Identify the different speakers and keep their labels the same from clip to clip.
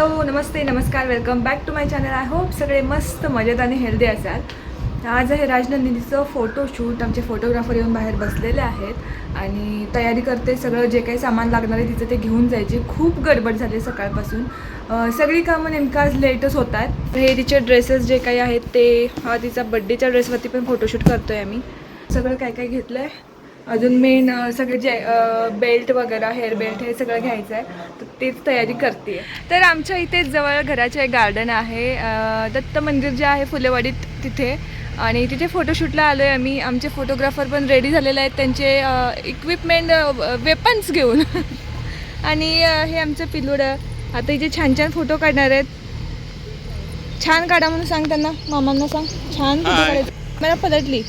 Speaker 1: Hello नमस्ते नमस्कार welcome back to my channel I hope सगळे मस्त मजेत आणि हेल्दी असाल. आज आहे राजनंदिनीचं फोटोशूट आमचे फोटोग्राफर येऊन बाहेर बसलेले आहेत आणि तयारी करते सगळं. जे काही सामान लागणार आहे तिचं ते घेऊन जायचे. खूप गडबड झाली सकाळपासून. सगळी कामं नेमकं आज लेटच होत आहेत. हे तिचे ड्रेसेस जे काही आहेत ते तिचा बड्डेच्या ड्रेसवरती पण फोटोशूट करतो आहे आम्ही. सगळं काय काय घेतलं आहे अजून मेन सगळे जे बेल्ट वगैरे हेअर बेल्ट हे सगळं घ्यायचं आहे. तर तेच तयारी करते. तर आमच्या इथे जवळ घराचे एक गार्डन आहे. दत्त मंदिर जे आहे फुलेवाडीत तिथे. आणि तिथे फोटोशूटला आलो आहे आम्ही. आमचे फोटोग्राफर पण रेडी झालेले आहेत. त्यांचे इक्विपमेंट वेपन्स घेऊन. आणि हे आमचं पिल्लूड आता इथे छान छान फोटो काढणार आहेत. छान काढा म्हणून सांग त्यांना. मामांना सांग. छान फोटो. काढायचे. मला पलटली.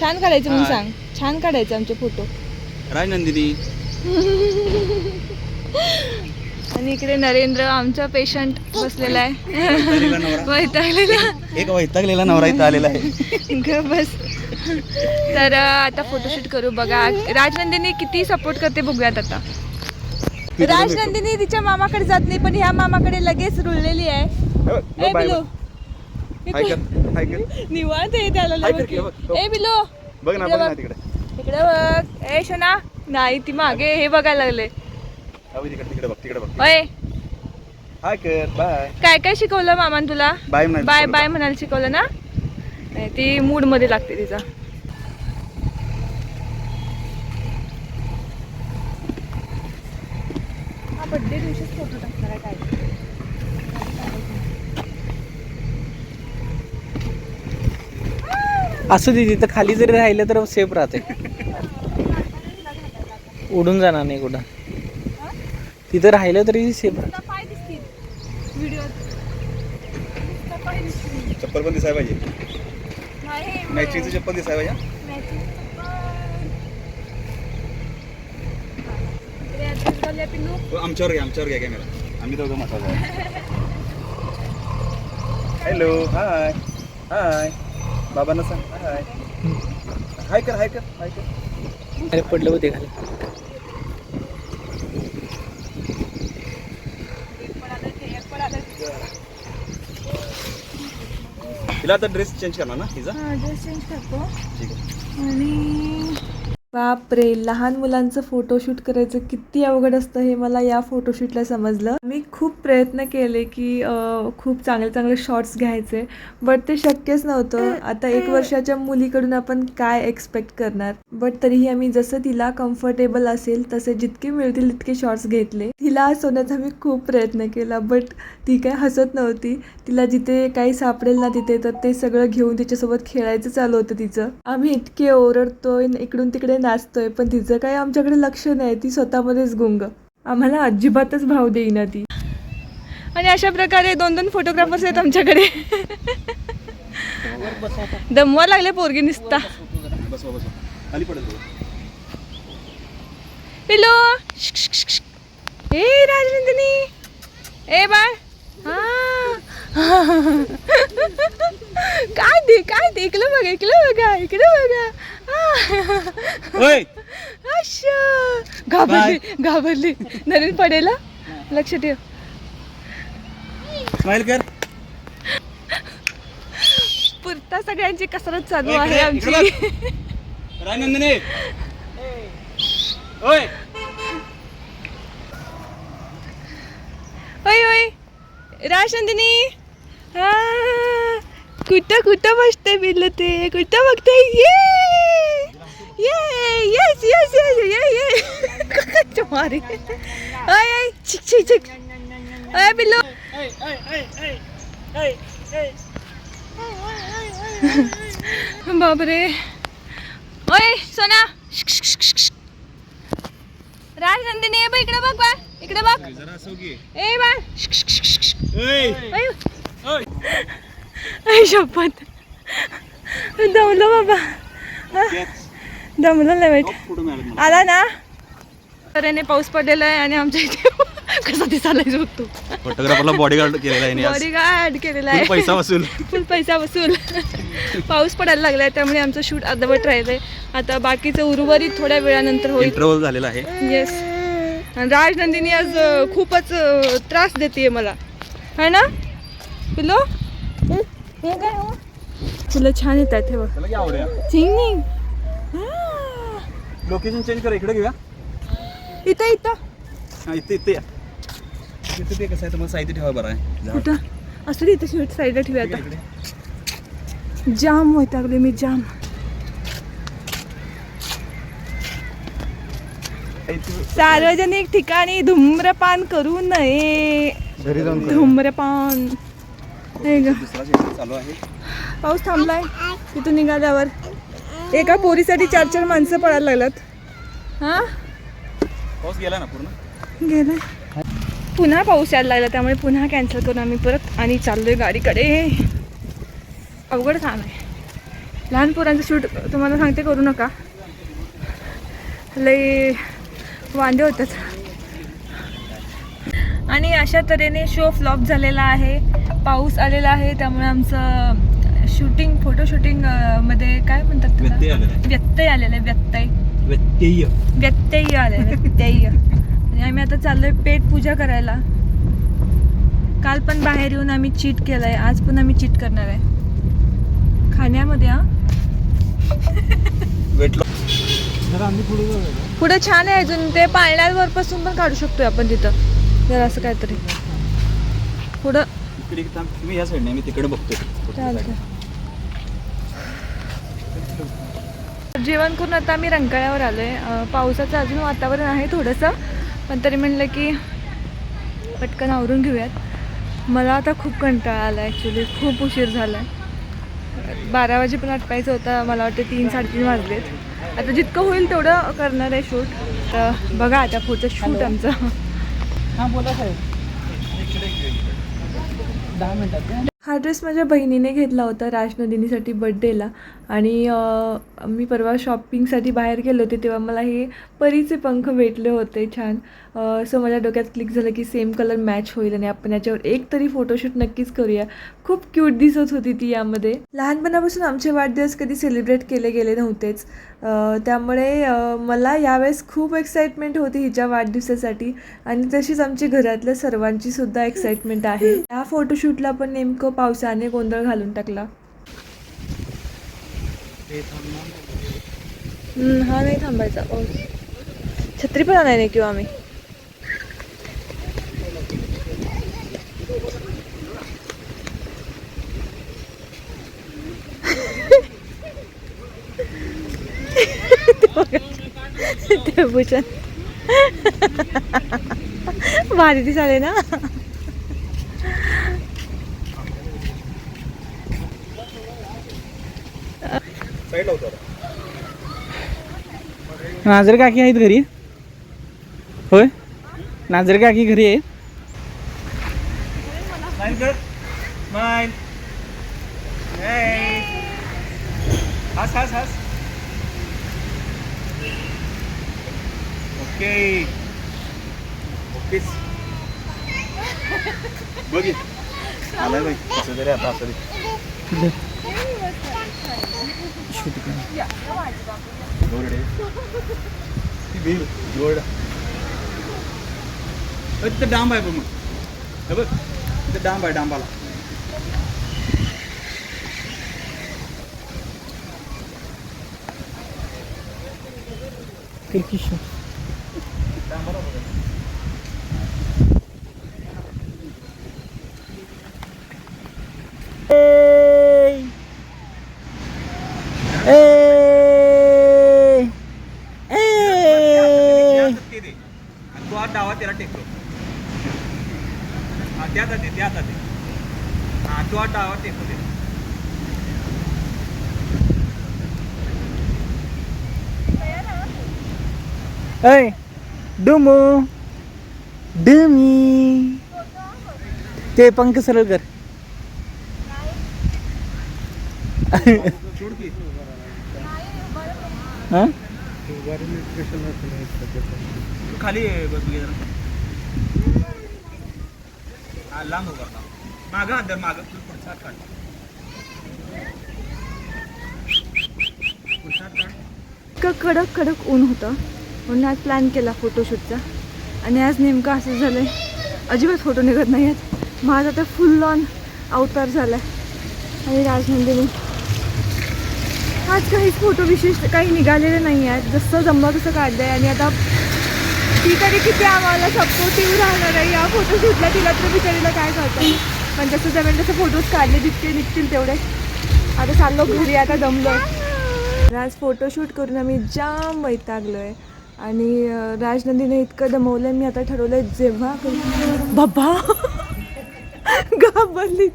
Speaker 1: छान काढायचे म्हणून. सांग. छान काढायचे आमचे फोटो.
Speaker 2: राजनंदिनी
Speaker 1: आणि इकडे नरेंद्र आमचा पेशंट बसलेला आहे.
Speaker 2: वैतागलेला एक वैतागलेला नवरा इथं आलेला आहे.
Speaker 1: बस. तर आता फोटोशूट करू. बघा राजनंदिनी किती सपोर्ट करते बघूयात आता. राजनंदिनी तिच्या मामाकडे जात नाही पण ह्या मामाकडे लगेच रुळलेली आहे. ए बिलो. निवांत आहे त्याला ए बिलो.
Speaker 2: बघ ना बघ ना. तिकडे.
Speaker 1: इकडे बघ. ए शोना. नाही ती मागे हे बघायला लागले.
Speaker 2: बघ तिकडे तिकडे बघ तिकडे बघ.
Speaker 1: ओय
Speaker 2: हाय कर. बाय.
Speaker 1: काय काय शिकवलं मामान तुला?
Speaker 2: Bye
Speaker 1: bye bye? म्हणायला शिकवलं ना? नाही, ती मूडमध्ये लागते तिचा. हा बड्डे दिवशीच फोटो टाकणार आहे काय?
Speaker 3: असू दे तिथं खाली जरी राहिलं तर सेफ राहते. उडून जाणार नाही कुठं. तिथं राहिलं तरी सेफ.
Speaker 1: पाय दिसतील.
Speaker 2: चप्पल पण दिसायला पाहिजे.
Speaker 1: नाही,
Speaker 2: मॅचिंगचं चप्पल दिसायला पाहिजे. हो, आमच्यावर घ्या आमच्यावर घ्या कॅमेरा आम्ही दोघं महत्वाचं हॅलो हाय हाय बाबांना सांग. हाय हाय कर हाय कर हाय कर.
Speaker 3: अरे पडलं होते खाली.
Speaker 2: तिला आता ड्रेस चेंज करणार ना तिचा?
Speaker 1: ड्रेस चेंज करतो.
Speaker 2: ठीक आहे.
Speaker 1: आणि बापरे लहान मुलांचं फोटोशूट करायचं किती अवघड असतं हे मला या फोटोशूटला समजलं. मी खूप प्रयत्न केले की खूप चांगले चांगले शॉट्स घ्यायचे बट ते शक्यच नव्हतं. आता एक वर्षाच्या मुलीकडून आपण काय एक्सपेक्ट करणार? बट तरीही आम्ही जसं तिला कम्फर्टेबल असेल तसे जितके मिळतील तितके शॉट्स घेतले. तिला हसवण्याचा मी खूप प्रयत्न केला बट ती काय हसत नव्हती. तिला जिथे काही सापडेल ना तिथे तर ते सगळं घेऊन तिच्यासोबत खेळायचं चालू होतं तिचं. आम्ही इतके ओरडतोय इकडून तिकडे नाचतोय पण तिचं काही आमच्याकडे लक्ष नाही ती स्वतःमध्येच गुंग. आम्हाला अजिबातच भाव देईना ती. आणि अशा प्रकारे दोन दोन फोटोग्राफर्स आहेत आमच्याकडे. दमवा लागले पोरगी निसता.
Speaker 2: हॅलो
Speaker 1: पिलो ए राजनंदिनी ए बाळ हा काय दे काय दे? इकडं बघा इकडं बघा इकडं बघा.
Speaker 2: ओय.
Speaker 1: अच्छा घाबरली घाबरली. नवीन पडेल? हा? लक्ष ठेव.
Speaker 2: स्माइल कर.
Speaker 1: पुरता सगळ्यांची कसरत चालू
Speaker 2: ओय,
Speaker 1: आहे
Speaker 2: इकडे-
Speaker 1: आमची.
Speaker 2: इकडे राजनंदिनी ओय.
Speaker 1: कुठं कुठं बसते बिल्ल ते कुठं बघते ये ये येस येस येस ये ये तुम्हारी। ओय ओय छिक छिक छिक। ओय बिल्लू। बापरे। ओय सोना। राजनंदिनी ये बघ इकडे बघ बा। इकडे बघ। ए बा। अय अय। शपथ. दमलो बाबा. दमलो लय वाईट. आला ना? तऱ्हेने पाऊस पडलेला आहे आणि आमच्या इथे कसा दिसायला बघतो
Speaker 2: फोटोग्राफरला बॉडीगार्ड केलेला आहे आज.
Speaker 1: बॉडी गार्ड केलेला आहे.
Speaker 2: पैसा वसूल.
Speaker 1: फुल पैसा वसूल. पाऊस पडायला लागलाय त्यामुळे आमचं शूट अर्धवट राहिलंय. आता बाकीचं उर्वरित थोड्या वेळानंतर होईल.
Speaker 2: इंटरव्हल झालेला आहे.
Speaker 1: येस आणि राजनंदिनी आज खूपच त्रास देते मला. है ना? पिलो? फुलं छान येत आहेत हे बघ.
Speaker 2: त्याला लोकेशन चेंज करा इकडे घेऊया.
Speaker 1: इथं इथं.
Speaker 2: हा इथे इथे या. इथे ते कसं आहे तुम्हाला साहित्य ठेवा बरं आहे. झाड.
Speaker 1: कुठं? असं इथं शेवट साईडला ठेवूया
Speaker 2: इकडे,
Speaker 1: आता.
Speaker 2: इकडे.
Speaker 1: जाम वैतागले मी जाम.
Speaker 2: इथे
Speaker 1: सार्वजनिक ठिकाणी धूम्रपान करू नये.
Speaker 2: घरी जाऊन करूया.
Speaker 1: धूम्रपान. पाऊस थांबलाय. तिथून निघाल्यावर. एका पोरीसाठी चार चार माणसं पडायला लागलात हा?
Speaker 2: पाऊस गेला ना पूर्ण?
Speaker 1: गेलाय पुन्हा पाऊस यायला लागला त्यामुळे पुन्हा कॅन्सल करून आम्ही परत आणि चाललोय गाडीकडे. अवघड काम आहे. लहान पोरांचं शूट तुम्हाला सांगते करू नका. लई वांदे होतात. आणि अशा तऱ्हेने शो फ्लॉप झालेला आहे. पाऊस आलेला आहे त्यामुळे आमचं शूटिंग फोटो शूटिंगमध्ये काय म्हणतात त्याला?
Speaker 2: व्यत्यय आलेला आहे.
Speaker 1: व्यत्यय व्यत्यय.
Speaker 2: व्यत्यय.
Speaker 1: आले व्यत्यय. आणि आम्ही आता चाललोय पेट पूजा करायला. काल पण बाहेर येऊन आम्ही चीट केलंय आज पण आम्ही चीट करणार आहे. खाण्यामध्ये हा? पुढे छान आहे अजून ते पाळण्यावर पासून पण काढू शकतोय आपण तिथं. जर असं काहीतरी. पुढं.
Speaker 2: थांब. तुम्ही या साईडने मी तिकडे बघतोय.
Speaker 1: चालतं जेवण करून आता आम्ही रंकाळ्यावर आलोय. अं, पावसाचं अजून वातावरण आहे थोडंसं पण तरी म्हणलं की पटकन आवरून घेऊयात. मला आता खूप कंटाळा आला ॲक्च्युली खूप उशीर झाला बारा वाजेपर्यंत आटपायचं होतं. मला वाटतं तीन साडेतीन वाजलेत. आता जितकं होईल तेवढं करणार आहे शूट. तर बघा आता पुढचं शूट आमचं.
Speaker 3: हां बोला साहेब. दहा
Speaker 1: हा ड्रेस माझ्या बहिणीने घेतला होता राजनंदिनीसाठी बड्डेला आणि मी परवा शॉपिंगसाठी बाहेर गेले होते तेव्हा मला हे परीचे पंख भेटले होते छान. सो माझ्या डोक्यात क्लिक झालं की सेम कलर मॅच होईल आणि आपण याच्यावर एक तरी फोटोशूट नक्कीच करूया. खूप क्यूट दिसत होती ती यामध्ये. लहानपणापासून आमचे वाढदिवस कधी सेलिब्रेट केले गेले नव्हतेच. त्यामुळे मला यावेळेस खूप एक्साइटमेंट होती हिच्या वाढदिवसासाठी आणि तशीच आमची घरातल्या सर्वांची सुद्धा एक्साइटमेंट आहे. या फोटोशूटला पण नेमकं पावसाने गोंधळ घालून टाकला. हा नाही थांबायचा. छत्री पण आणाय नाही किंवा आम्ही? ते भूषण भारी दिसाले ना.
Speaker 3: नाजर काकी आहेत घरी. होय? नाजर काकी घरी आहे
Speaker 2: स्माइल कर स्माइल Has, हस हस ओके ओके बघित आलाय बाई कसं तरी आता असं दे.
Speaker 3: शूट कर
Speaker 2: गोरडे ती भीड गोरड डांब आहे बघ मग हे बघ तिथं डांब आहे डांबाला. डांबाला बघ ते दे. आणि तो हा डावा त्याला टेकतो हा त्या जाते त्या जाते डावा टेकतो दे
Speaker 3: अय डुमू डुमी. ते पंख सरळ कर हां?
Speaker 2: खाली लांब. मागं धर मागं.
Speaker 1: इतकं कडक कडक ऊन होतं. म्हणून आज प्लॅन केला फोटोशूटचा आणि आज नेमकं असं झालं आहे अजिबात फोटो निघत नाही आहेत. माझा तर फुल ऑन अवतार झाला आणि राजनंदिनी. आज काहीच फोटो विशेष काही निघालेले नाही आहेत जसं जमलं तसं काढलं आहे आणि आता ती तरी किती आम्हाला सपोर्टिव्ह राहणार आहे या फोटोशूटला तिला तर बिचारीला काय करतं पण जसं जमेल तसं फोटोज काढले जितके निघतील तेवढे. आता चाललो घरी आता आहे आज फोटोशूट करून आम्ही जाम वैतागलो आहे आणि राजनंदीने इतकं दमवलं मी आता ठरवलं आहे जेव्हा बाबा! घाबरली.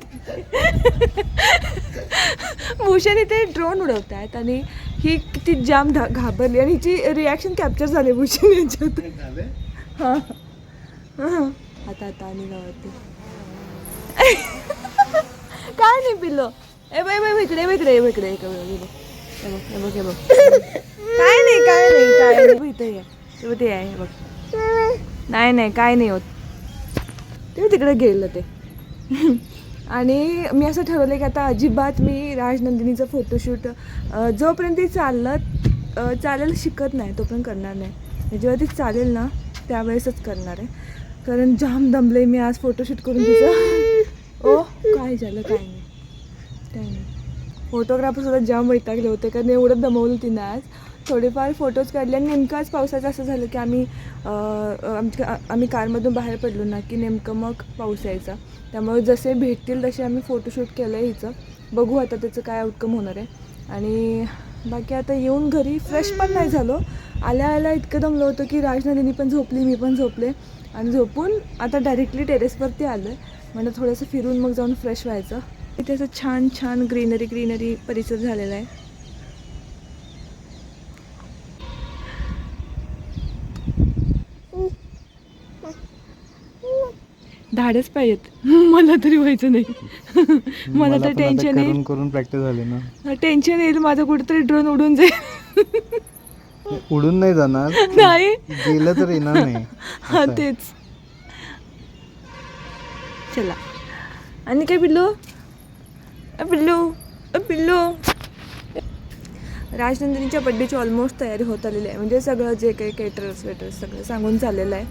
Speaker 1: भूषण इथे ड्रोन उडवत आहेत आणि ही किती जाम घाबरली. आणि हिची रिॲक्शन कॅप्चर झाली भूषण यांच्यात. हां. हां. आता आता आणि गावात. काय नाही पिल्लो. ए बाय बाय इकडे इकडे इकडे इकडे हे बघ बघ काय नाही काय नाही काय नाही. बघ, इथे ते आहे बघ. नाही नाही काय नाही होत. ते तिकडे गेलं ते. आणि मी असं ठरवलं की आता अजिबात मी राजनंदिनीचं फोटोशूट जोपर्यंत ती चाललं चालेल शिकत नाही तोपर्यंत करणार नाही. म्हणजे जेव्हा ती चालेल ना त्यावेळेसच करणार आहे. कारण जाम दमले मी आज फोटोशूट करून तिचं. ओ काय झालं काय नाही. काय नाही. फोटोग्राफरसुद्धा जाम वैतागले होते कारण एवढं दमवलं तिनं आज. थोडेफार फोटोज काढले आणि नेमकं आज पावसाचं असं झालं की आम्ही आमच्या आम्ही कारमधून बाहेर पडलो ना की नेमकं मग पाऊस यायचा. त्यामुळे जसे भेटतील तसे आम्ही फोटोशूट केलं आहे हिचं. बघू आता त्याचं काय आउटकम होणार आहे. आणि बाकी आता येऊन घरी फ्रेश पण नाही झालो. आल्या आल्या इतकं दमलं होतं की राजनंदिनी पण झोपली मी पण झोपले. आणि झोपून आता डायरेक्टली टेरेसवरती आलो म्हणजे थोडंसं फिरून मग जाऊन फ्रेश व्हायचं. इथे असं छान छान ग्रीनरी ग्रीनरी परिसर झालेला आहे. धाडच पाहिजेत. मला तरी व्हायचं नाही. मला तर टेन्शन येईल.
Speaker 2: करून प्रॅक्टिस झाली ना.
Speaker 1: टेन्शन येईल. माझं कुठेतरी ड्रोन उडून जाईल.
Speaker 2: उडून नाही जाणार.
Speaker 1: नाही.
Speaker 2: गेलं तर येणार नाही.
Speaker 1: हा तेच. चला. आणि काय पिल्लू? अ पिल्लू पिल्लू. राजनंदिनीच्या बड्डेची ऑलमोस्ट तयारी होत आलेली आहे. म्हणजे सगळं जे काही केटरर्स वेटर्स सगळं सांगून चाललेलं आहे.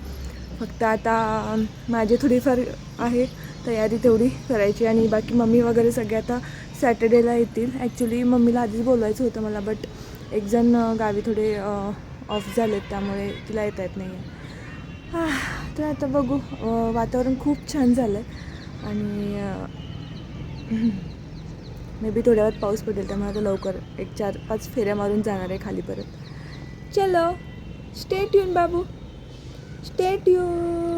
Speaker 1: फक्त आता माझी थोडीफार आहे तयारी तेवढी करायची आणि बाकी मम्मी वगैरे सगळे आता सॅटर्डेला येतील. ॲक्च्युली मम्मीला आधीच बोलवायचं होतं मला बट एक जण गावी थोडे ऑफ झालेत त्यामुळे तिला येता येत नाही आहे तर आता बघू वातावरण खूप छान झालं आहे आणि मे बी थोड्या वेळात पाऊस पडेल त्यामुळे आता लवकर एक चार पाच फेऱ्या मारून जाणार आहे खाली परत. चलो स्टे ट्यून बाबू. Stay tune